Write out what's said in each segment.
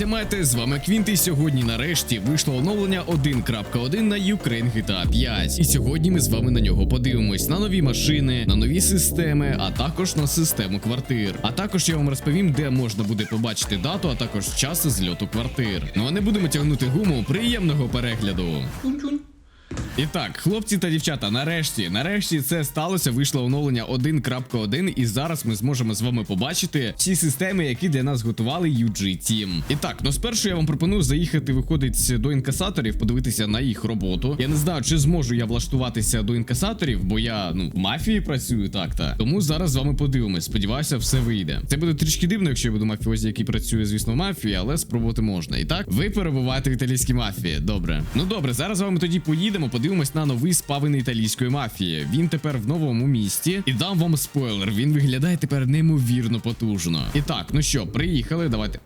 Майте, з вами Квінт, і сьогодні нарешті вийшло оновлення 1.1 на Ukraine GTA 5. І сьогодні ми з вами на нього подивимось на нові машини, на нові системи, а також на систему квартир. А також я вам розповім, де можна буде побачити дату, а також час зльоту квартир. Ну а не будемо тягнути гуму. Приємного перегляду. І так, хлопці та дівчата, нарешті, нарешті це сталося. Вийшло оновлення 1.1, і зараз ми зможемо з вами побачити всі системи, які для нас готували UG Team. І так, ну спершу я вам пропоную заїхати, виходить до інкасаторів, подивитися на їх роботу. Я не знаю, чи зможу я влаштуватися до інкасаторів, бо я ну в мафії працюю так та тому зараз з вами подивимось. Сподіваюся, все вийде. Це буде трішки дивно, якщо я буду мафіозі, який працює, звісно, в мафії, але спробувати можна. І так, ви перебуваєте в італійській мафії. Добре. Ну добре, зараз з вами тоді поїдемо, подивимось на новий спавин італійської мафії. Він тепер в новому місті. І дам вам спойлер. Він виглядає тепер неймовірно потужно. І так, ну що, приїхали, давайте.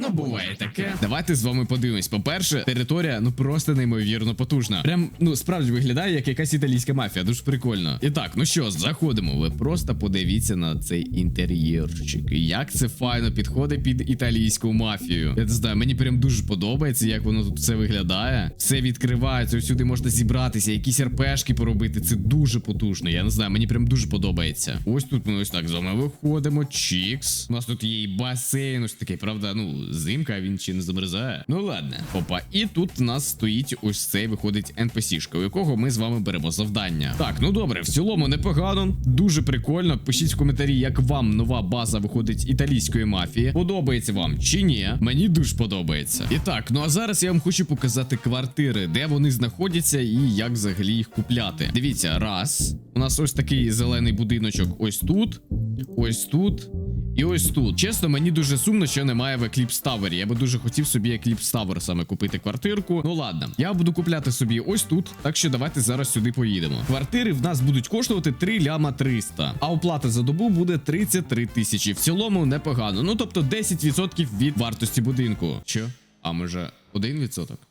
Ну, буває таке. Давайте з вами подивимось. По-перше, територія ну просто неймовірно потужна. Прям ну справді виглядає як якась італійська мафія. Дуже прикольно. І так, ну що, заходимо. Ви просто подивіться на цей інтер'єрчик. Як це файно підходить під італійську мафію. Я не знаю, мені прям дуже подобається, як воно тут все виглядає. Все відкривається, сюди можна зібратися, якісь РПшки поробити. Це дуже потужно. Я не знаю, мені прям дуже подобається. Ось тут ми ось так з вами виходимо. Чікс. У нас тут є і басейн, ось такий, правда, ну зимка, він чи не замерзає. Ну ладно. Опа, і тут у нас стоїть ось цей виходить NPC-шка, у якого ми з вами беремо завдання. Так, ну добре, в цілому непогано, дуже прикольно. Пишіть в коментарі, як вам нова база виходить італійської мафії. Подобається вам чи ні? Мені дуже подобається. І так, ну а зараз я вам хочу показати квартири, де вони знаходяться і як взагалі їх купляти. Дивіться, раз. У нас ось такий зелений будиночок ось тут, ось тут. І ось тут. Чесно, мені дуже сумно, що немає в Eclipse Tower. Я би дуже хотів собі Eclipse Tower саме купити квартирку. Ну ладно, я буду купляти собі ось тут. Так що давайте зараз сюди поїдемо. Квартири в нас будуть коштувати 3 ляма 300, а оплата за добу буде 33 тисячі. В цілому непогано. Ну тобто 10% від вартості будинку. Що? А може 1%?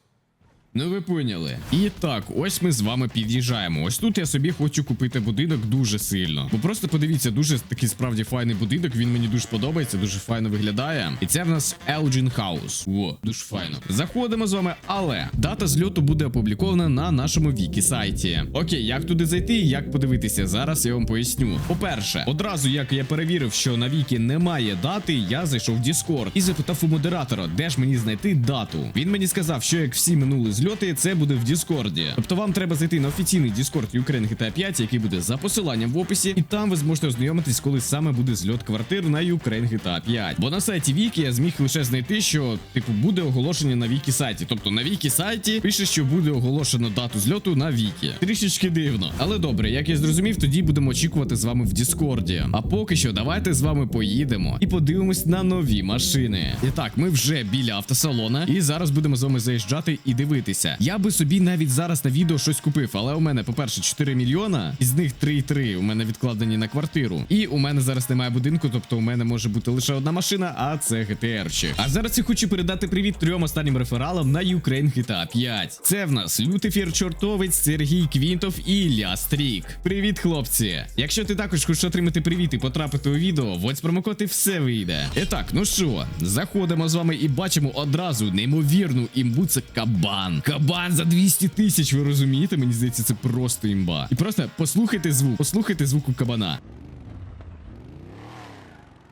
Ну, ви поняли. І так, ось ми з вами під'їжджаємо. Ось тут я собі хочу купити будинок дуже сильно. Бо просто подивіться, дуже такий справді файний будинок. Він мені дуже подобається, дуже файно виглядає. І це в нас Elgin House. О, дуже файно. Заходимо з вами, але дата зльоту буде опублікована на нашому вікі сайті. Окей, як туди зайти і як подивитися? Зараз я вам поясню. По-перше, одразу як я перевірив, що на вікі немає дати, я зайшов в Discord і запитав у модератора, де ж мені знайти дату. Він мені сказав, що як всі минули зльоти, це буде в Діскорді. Тобто вам треба зайти на офіційний Discord Ukraine GTA 5, який буде за посиланням в описі, і там ви зможете ознайомитись, коли саме буде зльот квартир на Ukraine GTA 5. Бо на сайті Вікі я зміг лише знайти, що типу буде оголошення на Вікі сайті. Тобто на Вікі сайті пише, що буде оголошено дату зльоту на Вікі. Трішечки дивно. Але добре, як я зрозумів, тоді будемо очікувати з вами в Діскорді. А поки що, давайте з вами поїдемо і подивимось на нові машини. І так, ми вже біля автосалона, і зараз будемо з вами заїжджати і дивитися. Я би собі навіть зараз на відео щось купив, але у мене, по-перше, 4 мільйона, із них 3,3 у мене відкладені на квартиру. І у мене зараз немає будинку, тобто у мене може бути лише одна машина, а це GTR-чик. А зараз я хочу передати привіт трьом останнім рефералам на Ukraine GTA 5. Це в нас Лютифір Чортовець, Сергій Квінтов і Ілля Стрік. Привіт, хлопці! Якщо ти також хочеш отримати привіт і потрапити у відео, вось промокод все вийде. І так, ну що, заходимо з вами і бачимо одразу неймовірну імбу. Це кабан. Кабан за 200 тисяч, ви розумієте? Мені здається, це просто імба. І просто послухайте звук, послухайте звук у кабана.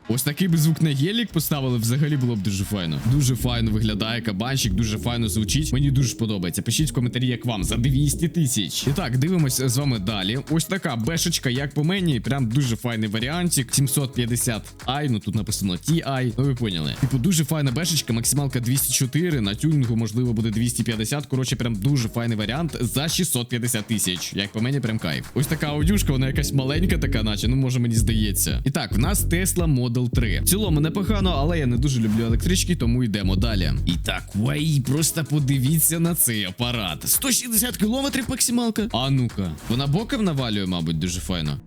Ось такий би звук на гелік поставили, взагалі було б дуже файно. Дуже файно виглядає кабанчик, дуже файно звучить. Мені дуже подобається. Пишіть в коментарі, як вам за 200 тисяч. І так, дивимося з вами далі. Ось така бешечка, як по мені. Прям дуже файний варіантик. 750 i, ну тут написано TI. Ну ви поняли. Типу, дуже файна бешечка, максималка 204. На тюнінгу, можливо, буде 250. Коротше, прям дуже файний варіант за 650 тисяч. Як по мені, прям кайф. Ось така аудюшка, вона якась маленька, така, наче, ну може мені здається. І так, в нас Tesla Model 3. В цілому непогано, але я не дуже люблю електрички, тому йдемо далі. І так, вай, просто подивіться на цей апарат. 160 кілометрів максималка. А ну-ка, вона боком навалює, мабуть, дуже файно.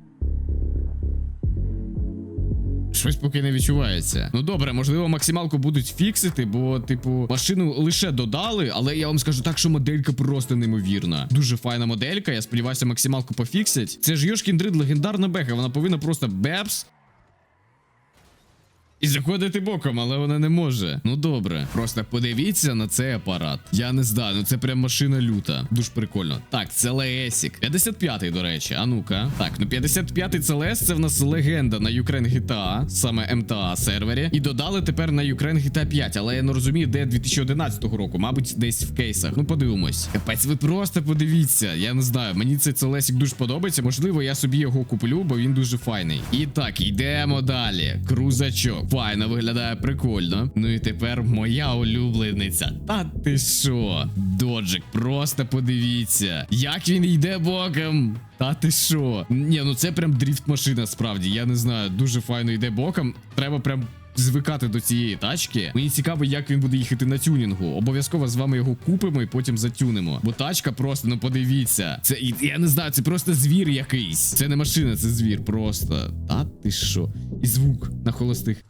Щось поки не відчувається. Ну добре, можливо, максималку будуть фіксити, бо, типу, машину лише додали, але я вам скажу так, що моделька просто неймовірна. Дуже файна моделька. Я сподіваюся, максималку пофіксять. Це ж Йошкін Дрид легендарна беха. Вона повинна просто бепс. І заходити боком, але вона не може. Ну добре. Просто подивіться на цей апарат. Я не знаю, ну це прям машина люта. Дуже прикольно. Так, це Лесік. 55-й, до речі. А ну-ка. Так, ну 55-й це Лес, це в нас легенда на Ukraine GTA, саме MTA сервері. І додали тепер на Ukraine GTA 5, але я не розумію, де 2011 року. Мабуть, десь в кейсах. Ну подивимось. Капець, ви просто подивіться. Я не знаю, мені цей Целесік дуже подобається. Можливо, я собі його куплю, бо він дуже файний. І так, йдемо далі. Крузачок. Файно виглядає прикольно. Ну і тепер моя улюблениця. Та ти що? Доджик, просто подивіться. Як він йде боком. Та ти що? Ні, ну це прям дріфт машина, справді. Я не знаю, дуже файно йде боком. Треба прям. Звикати до цієї тачки. Мені цікаво, як він буде їхати на тюнінгу. Обов'язково з вами його купимо і потім затюнемо. Бо тачка просто, ну подивіться. Це я не знаю, це просто звір якийсь. Це не машина, це звір просто. Та ти що? І звук на холостих.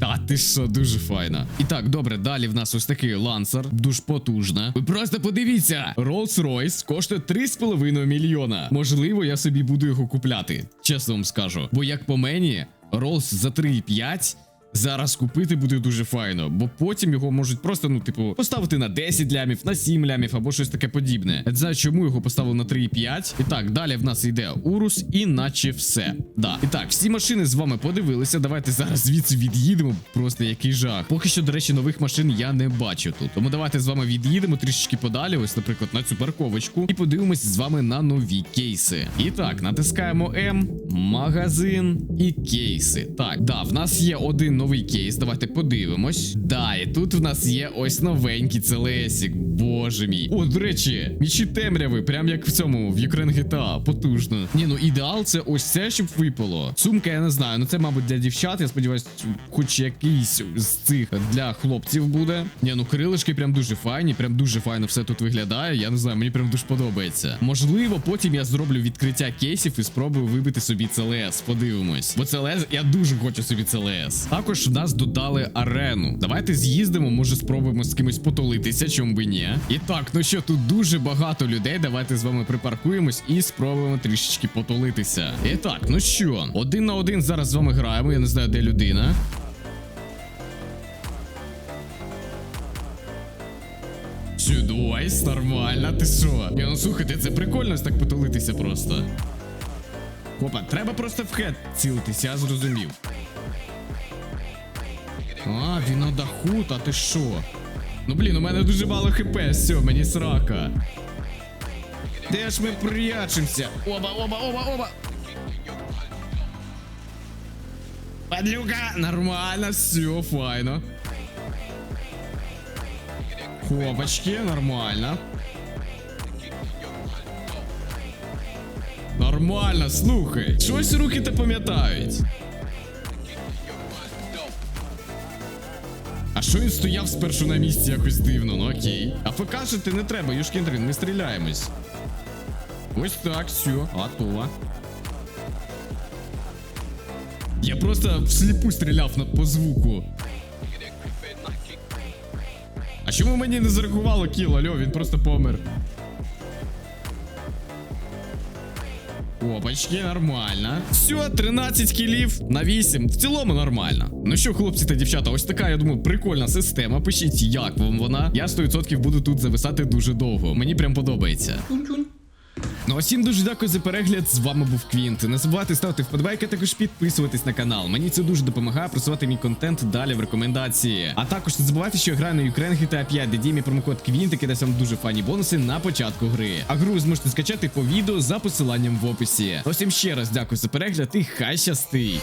Та ти що, дуже файна. І так, добре, далі в нас ось такий лансер, дуже потужна. Ви просто подивіться, Rolls-Royce коштує 3,5 мільйона. Можливо, я собі буду його купляти, чесно вам скажу. Бо як по мені, Rolls за 3,5 Зараз купити буде дуже файно, бо потім його можуть просто, ну, типу, поставити на 10 лямів, на 7 лямів або щось таке подібне. Я не знаю, чому його поставили на 3,5. І так, далі в нас йде Урус, і наче все. Да. І так, всі машини з вами подивилися. Давайте зараз звідси від'їдемо. Просто який жах. Поки що, до речі, нових машин я не бачу тут. Тому давайте з вами від'їдемо трішечки подалі. Ось, наприклад, на цю парковочку, і подивимось з вами на нові кейси. І так, натискаємо М, магазин і кейси. Так, да, в нас є один новий кейс. Давайте подивимось. Да, і тут в нас є ось новенький целесік. Боже мій. О, до речі, мічі темряви, прям як в цьому, в Ukraine GTA. Потужно. Ні, ну ідеал це ось це, щоб випало. Сумка, я не знаю. Ну це, мабуть, для дівчат. Я сподіваюся, хоч якийсь з цих для хлопців буде. Ні, ну крилишки прям дуже файні, прям дуже файно все тут виглядає. Я не знаю, мені прям дуже подобається. Можливо, потім я зроблю відкриття кейсів і спробую вибити собі CLS. Подивимось. Бо CLS, я дуже хочу собі CLS. Також в нас додали арену. Давайте з'їздимо, може спробуємо з кимось потолитися, чому би ні. І так, ну що, тут дуже багато людей. Давайте з вами припаркуємось і спробуємо трішечки потолитися. І так, ну що, один на один зараз з вами граємо. Я не знаю, де людина. Чудойсь, нормально, ти що? Ні, ну слухайте, це прикольно так потулитися просто. Опа, треба просто в хед цілитися, я зрозумів. А, він на даху, та ти що? Ну блін, у мене дуже мало хп, все, мені срака. Де ж ми прячемося? Оба, оба, оба, оба. Падлюка, нормально, все, файно. Хопочки, нормально. Нормально, слухай. Щось руки то пам'ятають. Що він стояв спершу на місці якось дивно, ну окей. А покажете не треба, Юшкіндрин, ми стріляємось. Ось так, все, готово. Я просто всліпу стріляв по звуку. А чому мені не зарахувало кіл, Альо, він просто помер. Опачки, нормально. Все, 13 кілів на 8. В цілому нормально. Ну що, хлопці та дівчата, ось така, я думаю, прикольна система. Пишіть, як вам вона. Я 100% буду тут зависати дуже довго. Мені прям подобається. Ну а всім дуже дякую за перегляд. З вами був Квінт. Не забувайте ставити вподобайки, також підписуватись на канал. Мені це дуже допомагає просувати мій контент далі в рекомендації. А також не забувайте, що я граю на Ukraine GTA 5, де діє мій промокод Квінт, який дасть вам дуже фані бонуси на початку гри. А гру зможете скачати по відео за посиланням в описі. Усім ще раз дякую за перегляд і хай щастить!